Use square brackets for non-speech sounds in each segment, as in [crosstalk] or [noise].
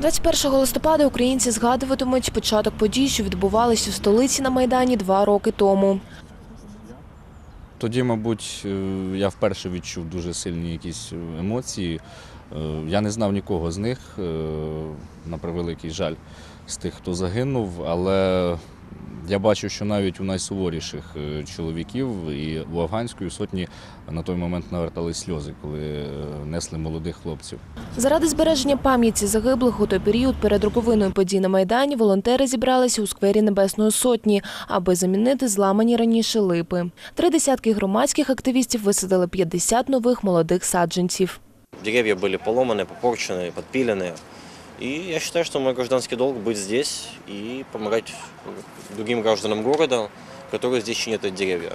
21 листопада українці згадуватимуть початок подій, що відбувалися в столиці на Майдані два роки тому. Тоді, мабуть, е, я вперше відчув дуже сильні якісь емоції. Е, Я не знав нікого з них, е, на превеликий жаль, з тих, хто загинув, але я бачив, що навіть у найсуворіших е, чоловіків і у афганської сотні на той момент навертались сльози, коли е, несли молодих хлопців. Заради збереження пам'яті загиблих у той період перед роковиною подій на Майдані волонтери зібралися у сквері Небесної Сотні, аби замінити зламані раніше липи. Три десятки громадських активістів висадили 50 нових молодих саджанців. Деревья были поломаны, попорчены, подпилены. И я считаю, что мой гражданский долг быть здесь и помогать другим гражданам города, которые здесь чинят эти деревья.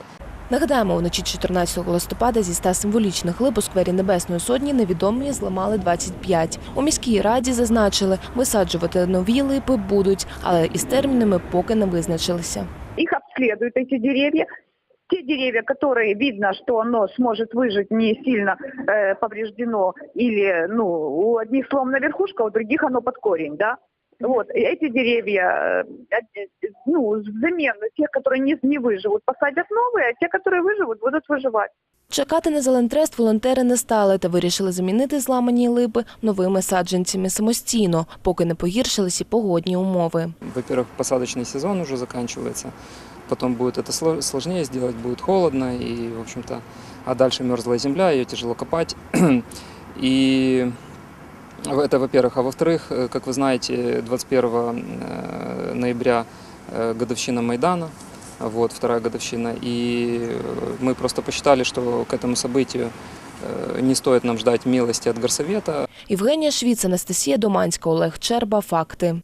Нагадаємо, вночі 14 листопада зі 100 символічних лип у сквері Небесної Сотні невідомі зламали 25. У міській раді зазначили, висаджувати нові липи будуть, але із термінами поки не визначилися. их обследуют эти деревья. Те деревья, которые видно, что оно сможет выжить, не сильно э, повреждено, или ну, у одних сломана верхушка, у других оно под корень, да? Вот, и эти деревья, э, э, ну, взамен тех, которые не, не выживут, посадят новые, а те, которые выживут, будут выживать. Чекати на зелентрест волонтери не стали та вирішили замінити зламані липи новими саджанцями самостійно, поки не погіршилися погодні умови. Во-первых, посадочный сезон уже заканчивается. Потом будет это сло- сложнее сделать, будет холодно и, в общем-то, а дальше мерзлая земля, ее тяжело копать. [clears throat] И это, во-первых. А во-вторых, э, как вы знаете, 21 э, ноября э, годовщина Майдана, вот, вторая годовщина, и э, мы просто посчитали, что к этому событию э, не стоит нам ждать милости от горсовета, Євгенія Швіц, Анастасія Доманська, Олег Черба. Факти.